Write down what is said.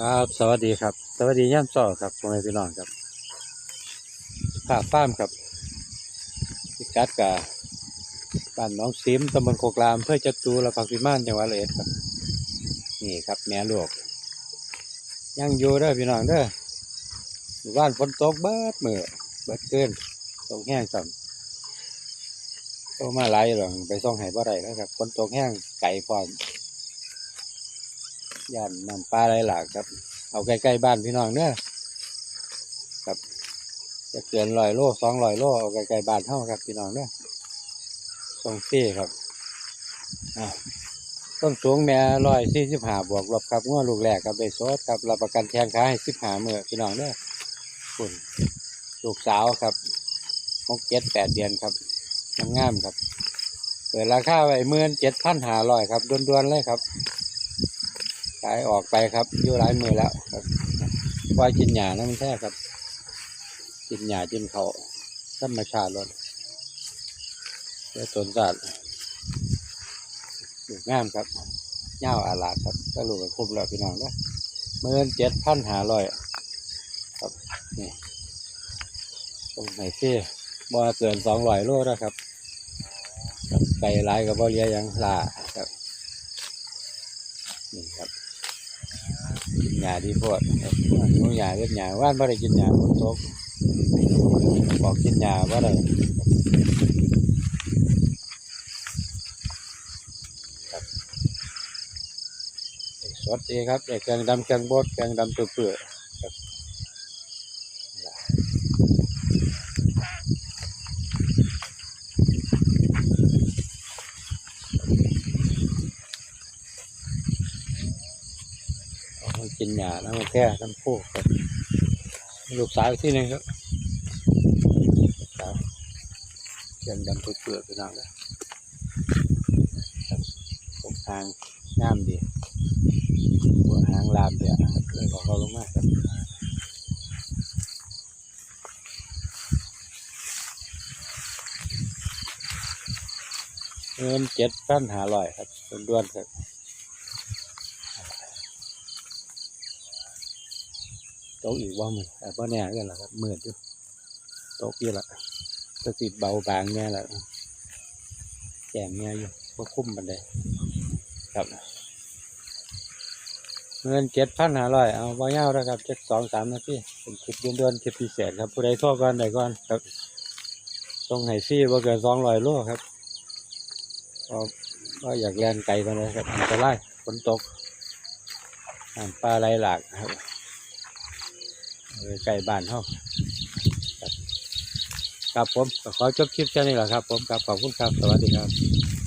ครับ สวัสดีครับ สวัสดีย่ามซ้อครับพ่อแม่พี่น้องครับข้าฟ้ามครับพิกัดกาบ้านหน้องซิมตำบลโคกรามเพื่อจะตูและพักพิมานจังหวัดเลยครับ นี่ครับแม่ลูกยังอยู่เด้อพี่น้องเด้อบ้านฝนตกเบิดมือเบิดเกินตกแห้งสั่โตมาหลายหรอกไปส่องให้บ่ได้แล้วครับฝนตกแห้งไก่พร้อม ย่านน้ำปลาไหลหลากครับ เอาใกล้ๆบ้านพี่น้องเด้อครับ จะเกินร้อยโลสองร้อยโลเอาใกล้ๆบ้านเท่าครับพี่น้องเด้อทรงฟรีครับอ่าต้นสูงแม่ร้อยสี่สิบห้าบวกลบครับง้อลูกแรกครับได้โซดครับรับประกันแทงขาให้สิบห้าเมื่อพี่น้องเด้อคุณลูกสาวครับหกเจ็ดแปดเดือนครับงามๆครับเปิดราคาไว้เมื่อเจ็ดพันหาร้อยครับด่วนๆเลยครับ ขายออกไปครับอยู่หลายมือแล้วครับปล่อยกินหญ้านั่นแท้ครับ กินหญ้ากินเขาธรรมชาติล้วนเจ้าตนสัตว์อยู่งามครับเง่าอาลาดครับก็ลูกกับคุ้มแล้วพี่น้องนะเมื่อเจ็ดพันหาร้อยครับนี่ตรงไหนซี่บ่เกินสองร้อยโลแล้วครับไก่ลายกับบ่เลียยังลาครับนี่ครับ กินหญ้าดีโพดหนูหญ้าเล็ดหญ้าว่านบ่ได้กินหญ้าฝนตกบอกกินหญ้าบ่ได้ครับสดดีครับแกงดำแกงบดแกงดำเปื่อยๆ ครับเอาให้กินหญ้าแล้วมาแค่ทั้งคู่ครับลูกสาวที่หนึ่งครับลูกสาวเครื่องดำเปลือยๆไปน่อยแล้วตรงทางงามดีหัวหางลามเดียวเลยขอเขาลงมากครับเงินเจ็ดพันหาร้อยครับด้วนๆครับ ต๊ะอีกว่ามือแต่ว่าแน่กันละครับมือยู่โต๊ะยี่ละจะติดเบาบางแน่ละแจงแน่อยู่ก็คุ้มบันไดครับเงินเจ็ดพันหาร้อยเอาบ่ยาวแล้วครับเจ็ดสองสามนาทีเป็นคลิปเดือนๆคลิปพิเศษครับผู้ใดโทรก่อนใดก่อนครับต้องให้ซี่บ่เกินสองร้อยโลครับก็อยากแล่นไกลไปเลยครับอันตรายฝนตกปลาไหลหลากครับ ใกล้บ้านเขาครับผมขอจบคลิปแค่นี้แหละครับ ผมครับขอบคุณครับสวัสดีครับ